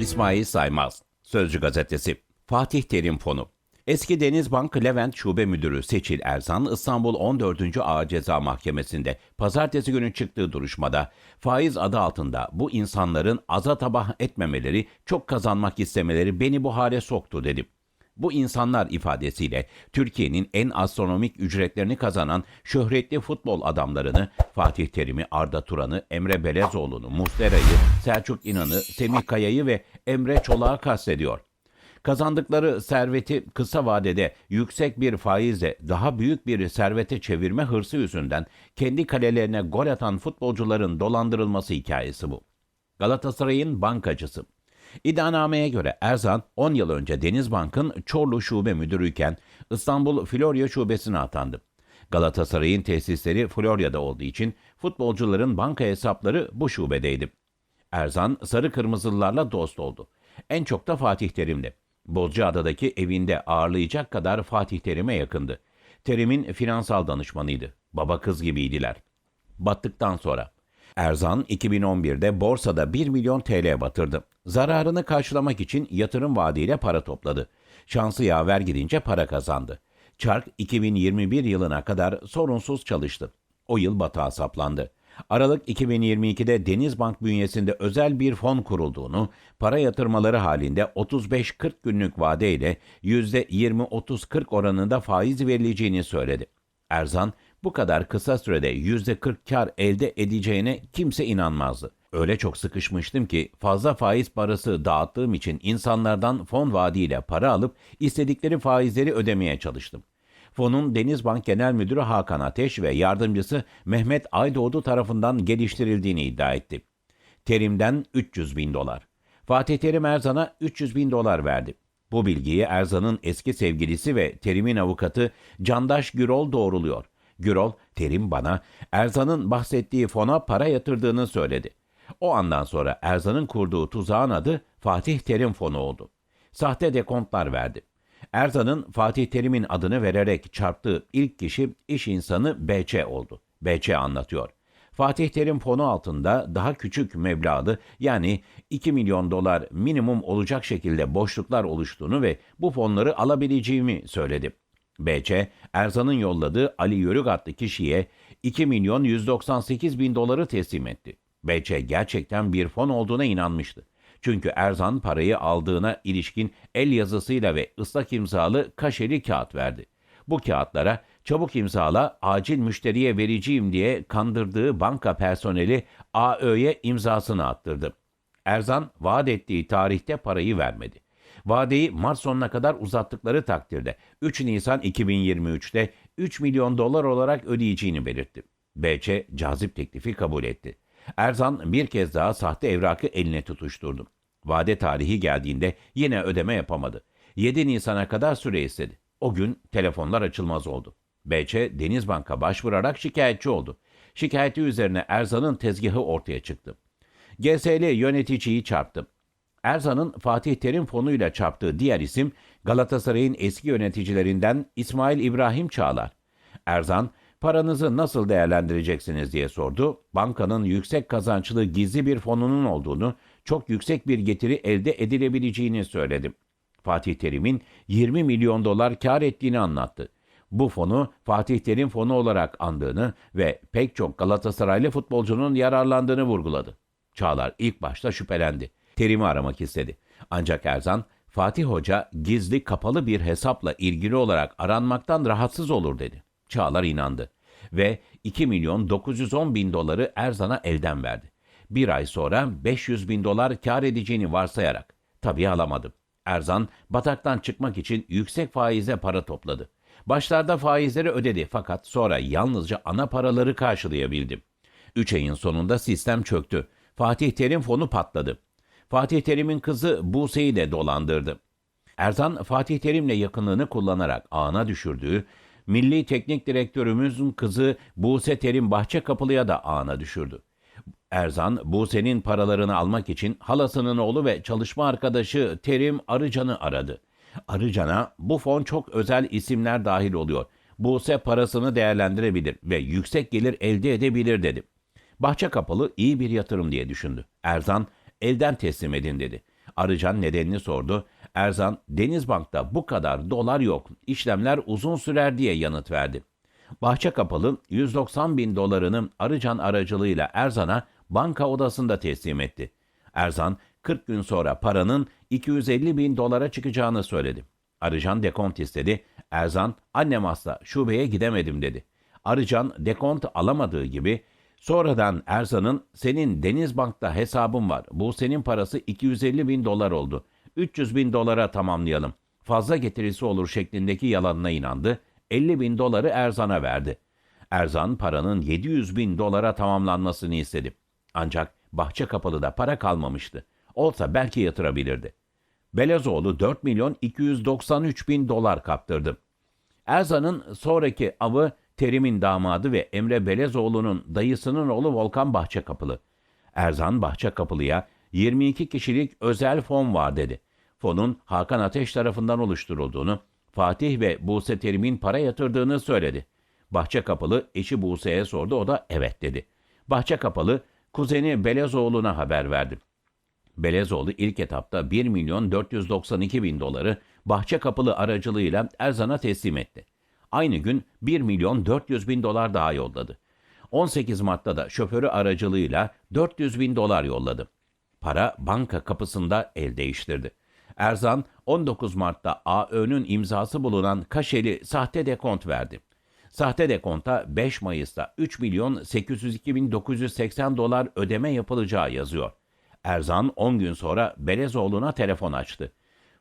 İsmail Saymaz, Sözcü Gazetesi, Fatih Terim Fonu. Eski Denizbank Levent Şube Müdürü Seçil Erzan, İstanbul 14. Ağır Ceza Mahkemesi'nde pazartesi günü çıktığı duruşmada faiz adı altında bu insanların aza tabah etmemeleri, çok kazanmak istemeleri beni bu hale soktu dedi. Bu insanlar ifadesiyle Türkiye'nin en astronomik ücretlerini kazanan şöhretli futbol adamlarını Fatih Terim'i, Arda Turan'ı, Emre Belezoğlu'nu, Muslera'yı, Selçuk İnan'ı, Semih Kaya'yı ve Emre Çolak'ı kastediyor. Kazandıkları serveti kısa vadede yüksek bir faizle daha büyük bir servete çevirme hırsı yüzünden kendi kalelerine gol atan futbolcuların dolandırılması hikayesi bu. Galatasaray'ın bankacısı. İddianameye göre Erzan 10 yıl önce Denizbank'ın Çorlu Şube Müdürüyken İstanbul Florya Şubesi'ne atandı. Galatasaray'ın tesisleri Florya'da olduğu için futbolcuların banka hesapları bu şubedeydi. Erzan sarı kırmızılılarla dost oldu. En çok da Fatih Terim'le. Bozcaada'daki evinde ağırlayacak kadar Fatih Terim'e yakındı. Terim'in finansal danışmanıydı. Baba kız gibiydiler. Battıktan sonra Erzan 2011'de borsada 1 milyon TL batırdı. Zararını karşılamak için yatırım vaadiyle para topladı. Şansı yaver gidince para kazandı. Çark 2021 yılına kadar sorunsuz çalıştı. O yıl batağa saplandı. Aralık 2022'de Denizbank bünyesinde özel bir fon kurulduğunu, para yatırmaları halinde 35-40 günlük vadeyle %20-30-40 oranında faiz verileceğini söyledi. Erzan, bu kadar kısa sürede %40 kar elde edeceğine kimse inanmazdı. Öyle çok sıkışmıştım ki fazla faiz parası dağıttığım için insanlardan fon vaadiyle para alıp istedikleri faizleri ödemeye çalıştım. Fonun Denizbank Genel Müdürü Hakan Ateş ve yardımcısı Mehmet Aydoğdu tarafından geliştirildiğini iddia etti. Terim'den 300 bin dolar. Fatih Terim Erzan'a 300 bin dolar verdi. Bu bilgiyi Erzan'ın eski sevgilisi ve Terim'in avukatı Candaş Gürol doğruluyor. Gürol, Terim bana Erzan'ın bahsettiği fona para yatırdığını söyledi. O andan sonra Erzan'ın kurduğu tuzağın adı Fatih Terim Fonu oldu. Sahte dekontlar verdi. Erzan'ın Fatih Terim'in adını vererek çarptığı ilk kişi iş insanı BC oldu. BC anlatıyor. Fatih Terim fonu altında daha küçük meblağlı yani 2 milyon dolar minimum olacak şekilde boşluklar oluştuğunu ve bu fonları alabileceğimi söyledi. BC, Erzan'ın yolladığı Ali Yörük adlı kişiye 2 milyon 198 bin doları teslim etti. BC gerçekten bir fon olduğuna inanmıştı. Çünkü Erzan parayı aldığına ilişkin el yazısıyla ve ıslak imzalı kaşeli kağıt verdi. Bu kağıtlara çabuk imzala acil müşteriye vereceğim diye kandırdığı banka personeli AÖ'ye imzasını attırdı. Erzan vaat ettiği tarihte parayı vermedi. Vadeyi Mart sonuna kadar uzattıkları takdirde 3 Nisan 2023'te 3 milyon dolar olarak ödeyeceğini belirtti. BC cazip teklifi kabul etti. Erzan bir kez daha sahte evrakı eline tutuşturdu. Vade tarihi geldiğinde yine ödeme yapamadı. 7 Nisan'a kadar süre istedi. O gün telefonlar açılmaz oldu. BC Denizbank'a başvurarak şikayetçi oldu. Şikayeti üzerine Erzan'ın tezgahı ortaya çıktı. GSL yöneticiyi çarptı. Erzan'ın Fatih Terim fonuyla çarptığı diğer isim Galatasaray'ın eski yöneticilerinden İsmail İbrahim Çağlar. Erzan, paranızı nasıl değerlendireceksiniz diye sordu. Bankanın yüksek kazançlı gizli bir fonunun olduğunu, çok yüksek bir getiri elde edilebileceğini söyledi. Fatih Terim'in 20 milyon dolar kar ettiğini anlattı. Bu fonu Fatih Terim fonu olarak andığını ve pek çok Galatasaraylı futbolcunun yararlandığını vurguladı. Çağlar ilk başta şüphelendi. Terim'i aramak istedi. Ancak Erzan, Fatih Hoca gizli kapalı bir hesapla ilgili olarak aranmaktan rahatsız olur dedi. Çağlar inandı ve 2 milyon 910 bin doları Erzan'a elden verdi. Bir ay sonra 500 bin dolar kar edeceğini varsayarak. Tabii alamadım. Erzan bataktan çıkmak için yüksek faize para topladı. Başlarda faizleri ödedi fakat sonra yalnızca ana paraları karşılayabildi. 3 ayın sonunda sistem çöktü. Fatih Terim fonu patladı. Fatih Terim'in kızı Buse'yi de dolandırdı. Erzan Fatih Terim'le yakınlığını kullanarak ağına düşürdüğü Milli Teknik Direktörümüzün kızı Buse Terim Bahçekapılı'ya da ağına düşürdü. Erzan, Buse'nin paralarını almak için halasının oğlu ve çalışma arkadaşı Terim Arıcan'ı aradı. Arıcan'a bu fon çok özel isimler dahil oluyor. Buse parasını değerlendirebilir ve yüksek gelir elde edebilir dedi. Bahçe kapalı iyi bir yatırım diye düşündü. Erzan elden teslim edin dedi. Arıcan nedenini sordu. Erzan, Denizbank'ta bu kadar dolar yok, işlemler uzun sürer diye yanıt verdi. Bahçe kapalı 190 bin dolarını Arıcan aracılığıyla Erzan'a banka odasında teslim etti. Erzan 40 gün sonra paranın 250 bin dolara çıkacağını söyledi. Arıcan dekont istedi. Erzan annem hasta şubeye gidemedim dedi. Arıcan dekont alamadığı gibi sonradan Erzan'ın senin Denizbank'ta hesabın var. Bu senin parası 250 bin dolar oldu. 300 bin dolara tamamlayalım. Fazla getirisi olur şeklindeki yalanına inandı. 50 bin doları Erzan'a verdi. Erzan paranın 700 bin dolara tamamlanmasını istedi. Ancak bahçe kapalıda para kalmamıştı. Olsa belki yatırabilirdi. Belezoğlu 4 milyon 293 bin dolar kaptırdı. Erzan'ın sonraki avı Terim'in damadı ve Emre Belezoğlu'nun dayısının oğlu Volkan Bahçekapılı. Erzan Bahçekapılı'ya 22 kişilik özel fon var dedi. Fonun Hakan Ateş tarafından oluşturulduğunu, Fatih ve Buse Terim'in para yatırdığını söyledi. Bahçekapılı eşi Buse'ye sordu, o da evet dedi. Bahçekapılı kuzeni Belezoğlu'na haber verdi. Belezoğlu ilk etapta 1 milyon 492 bin doları bahçe kapılı aracılığıyla Erzan'a teslim etti. Aynı gün 1 milyon 400 bin dolar daha yolladı. 18 Mart'ta da şoförü aracılığıyla 400 bin dolar yolladı. Para banka kapısında el değiştirdi. Erzan 19 Mart'ta AÖ'nün imzası bulunan kaşeli sahte dekont verdi. Sahte dekonta 5 Mayıs'ta 3 milyon 802 bin 980 dolar ödeme yapılacağı yazıyor. Erzan 10 gün sonra Belezoğlu'na telefon açtı.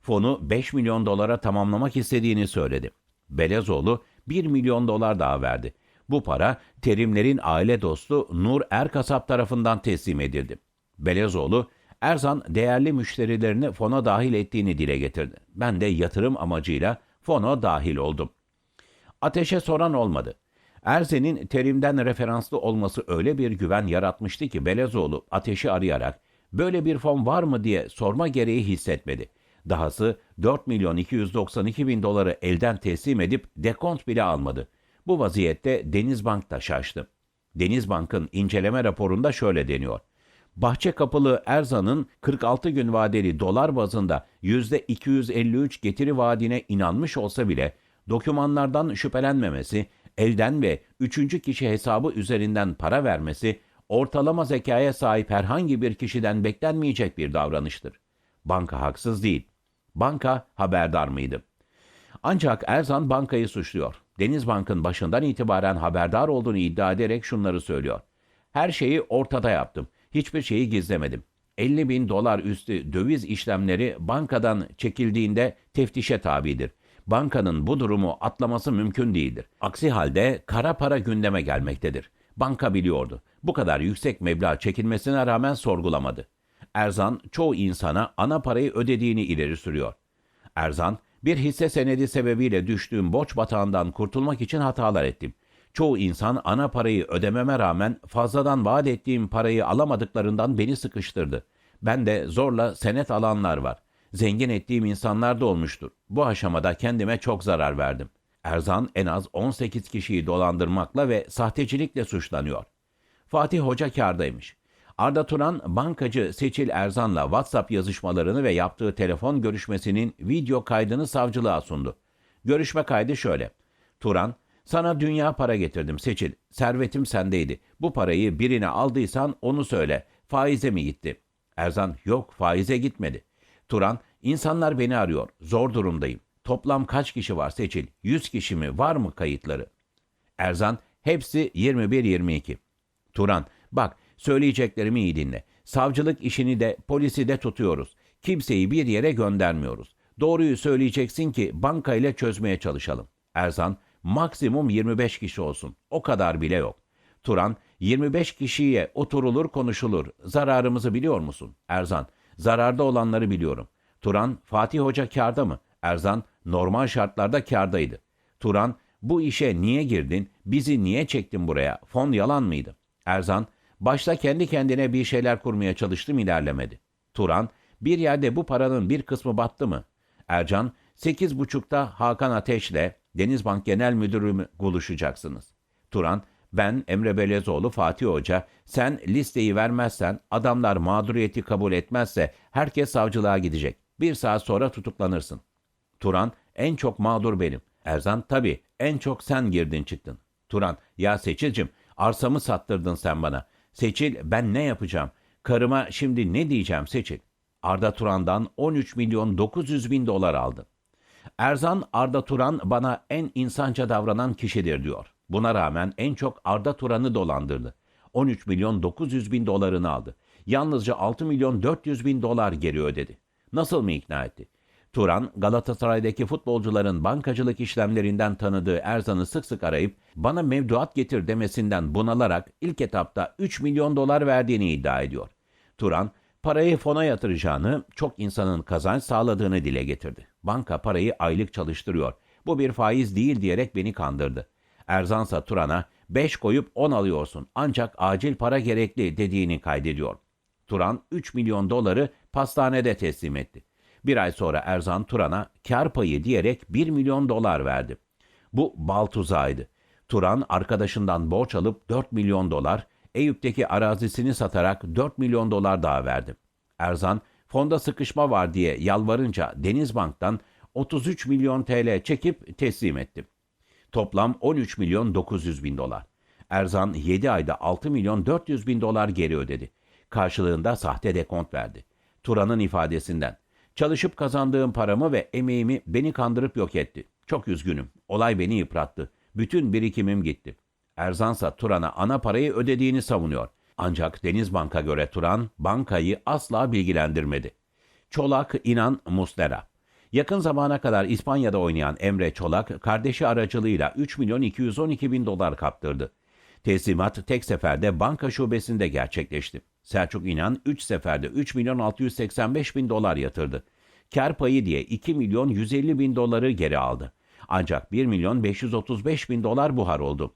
Fonu 5 milyon dolara tamamlamak istediğini söyledi. Belezoğlu 1 milyon dolar daha verdi. Bu para Terimlerin aile dostu Nur Erkasap tarafından teslim edildi. Belezoğlu, Erzan değerli müşterilerini fona dahil ettiğini dile getirdi. Ben de yatırım amacıyla fona dahil oldum. Ateşe soran olmadı. Erzen'in terimden referanslı olması öyle bir güven yaratmıştı ki Belezoğlu ateşi arayarak böyle bir fon var mı diye sorma gereği hissetmedi. Dahası 4 milyon 292 bin doları elden teslim edip dekont bile almadı. Bu vaziyette Denizbank da şaştı. Denizbank'ın inceleme raporunda şöyle deniyor. Bahçe kapılı Erzan'ın 46 gün vadeli dolar bazında %253 getiri vaadine inanmış olsa bile dokümanlardan şüphelenmemesi, elden ve üçüncü kişi hesabı üzerinden para vermesi ortalama zekaya sahip herhangi bir kişiden beklenmeyecek bir davranıştır. Banka haksız değil. Banka haberdar mıydı? Ancak Erzan bankayı suçluyor. Denizbank'ın başından itibaren haberdar olduğunu iddia ederek şunları söylüyor. Her şeyi ortada yaptım. Hiçbir şeyi gizlemedim. 50 bin dolar üstü döviz işlemleri bankadan çekildiğinde teftişe tabidir. Bankanın bu durumu atlaması mümkün değildir. Aksi halde kara para gündeme gelmektedir. Banka biliyordu. Bu kadar yüksek meblağ çekilmesine rağmen sorgulamadı. Erzan çoğu insana ana parayı ödediğini ileri sürüyor. Erzan, bir hisse senedi sebebiyle düştüğüm borç batağından kurtulmak için hatalar ettim. Çoğu insan ana parayı ödememe rağmen fazladan vaat ettiğim parayı alamadıklarından beni sıkıştırdı. Ben de zorla senet alanlar var. Zengin ettiğim insanlar da olmuştur. Bu aşamada kendime çok zarar verdim. Erzan en az 18 kişiyi dolandırmakla ve sahtecilikle suçlanıyor. Fatih Hoca kârdaymış. Arda Turan, bankacı Seçil Erzan'la WhatsApp yazışmalarını ve yaptığı telefon görüşmesinin video kaydını savcılığa sundu. Görüşme kaydı şöyle. Turan, sana dünya para getirdim Seçil. Servetim sendeydi. Bu parayı birine aldıysan onu söyle. Faize mi gitti? Erzan, yok faize gitmedi. Turan, insanlar beni arıyor. Zor durumdayım. Toplam kaç kişi var Seçil? 100 kişi mi? Var mı kayıtları? Erzan, hepsi 21-22. Turan, bak söyleyeceklerimi iyi dinle. Savcılık işini de polisi de tutuyoruz. Kimseyi bir yere göndermiyoruz. Doğruyu söyleyeceksin ki bankayla çözmeye çalışalım. Erzan, maksimum 25 kişi olsun. O kadar bile yok. Turan, 25 kişiye oturulur konuşulur. Zararımızı biliyor musun? Erzan, zararda olanları biliyorum. Turan, Fatih Hoca kârda mı? Erzan, normal şartlarda kârdaydı. Turan, bu işe niye girdin? Bizi niye çektin buraya? Fon yalan mıydı? Erzan, başta kendi kendine bir şeyler kurmaya çalıştım ilerlemedi. Turan, bir yerde bu paranın bir kısmı battı mı? Ercan, sekiz buçukta Hakan Ateş'le Denizbank Genel Müdürü buluşacaksınız. Turan, Ben Emre Belezoğlu Fatih Hoca, sen listeyi vermezsen, adamlar mağduriyeti kabul etmezse herkes savcılığa gidecek. Bir saat sonra tutuklanırsın. Turan, en çok mağdur benim. Erzan, tabii en çok sen girdin çıktın. Turan, ya Seçil'cim arsamı sattırdın sen bana. Seçil, ben ne yapacağım? Karıma şimdi ne diyeceğim Seçil? Arda Turan'dan 13 milyon 900 bin dolar aldı. Erzan Arda Turan bana en insanca davranan kişidir diyor. Buna rağmen en çok Arda Turan'ı dolandırdı. 13 milyon 900 bin dolarını aldı. Yalnızca 6 milyon 400 bin dolar geri ödedi. Nasıl mı ikna etti? Turan, Galatasaray'daki futbolcuların bankacılık işlemlerinden tanıdığı Erzan'ı sık sık arayıp bana mevduat getir demesinden bunalarak ilk etapta 3 milyon dolar verdiğini iddia ediyor. Turan, parayı fona yatıracağını, çok insanın kazanç sağladığını dile getirdi. Banka parayı aylık çalıştırıyor. Bu bir faiz değil diyerek beni kandırdı. Erzansa Turan'a 5 koyup 10 alıyorsun ancak acil para gerekli dediğini kaydediyor. Turan 3 milyon doları pastanede teslim etti. Bir ay sonra Erzan Turan'a kar payı diyerek 1 milyon dolar verdi. Bu bal tuzağıydı. Turan arkadaşından borç alıp 4 milyon dolar, Eyüp'teki arazisini satarak 4 milyon dolar daha verdi. Erzan, fonda sıkışma var diye yalvarınca Denizbank'tan 33 milyon TL çekip teslim etti. Toplam 13 milyon 900 bin dolar. Erzan 7 ayda 6 milyon 400 bin dolar geri ödedi. Karşılığında sahte dekont verdi. Turan'ın ifadesinden. Çalışıp kazandığım paramı ve emeğimi beni kandırıp yok etti. Çok üzgünüm. Olay beni yıprattı. Bütün birikimim gitti. Erzansa Turan'a ana parayı ödediğini savunuyor. Ancak Denizbank'a göre Turan bankayı asla bilgilendirmedi. Çolak, İnan, Muslera. Yakın zamana kadar İspanya'da oynayan Emre Çolak, kardeşi aracılığıyla 3 milyon 212 bin dolar kaptırdı. Teslimat tek seferde banka şubesinde gerçekleşti. Selçuk İnan 3 seferde 3 milyon 685 bin dolar yatırdı. Kar payı diye 2 milyon 150 bin doları geri aldı. Ancak 1 milyon 535 bin dolar buhar oldu.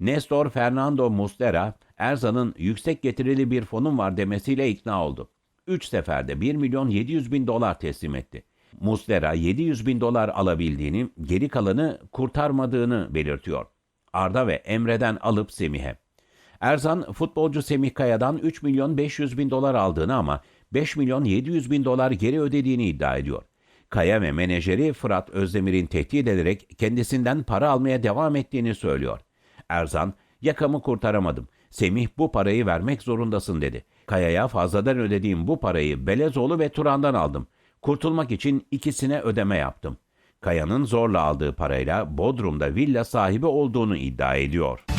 Nestor Fernando Muslera, Erzan'ın yüksek getirili bir fonum var demesiyle ikna oldu. 3 seferde 1 milyon 700 bin dolar teslim etti. Muslera 700 bin dolar alabildiğini, geri kalanı kurtarmadığını belirtiyor. Arda ve Emre'den alıp Semih'e. Erzan futbolcu Semih Kaya'dan 3 milyon 500 bin dolar aldığını ama 5 milyon 700 bin dolar geri ödediğini iddia ediyor. Kaya ve menajeri Fırat Özdemir'in tehdit ederek kendisinden para almaya devam ettiğini söylüyor. Erzan, yakamı kurtaramadım. Semih bu parayı vermek zorundasın dedi. Kaya'ya fazladan ödediğim bu parayı Belezoğlu ve Turan'dan aldım. Kurtulmak için ikisine ödeme yaptım. Kaya'nın zorla aldığı parayla Bodrum'da villa sahibi olduğunu iddia ediyor.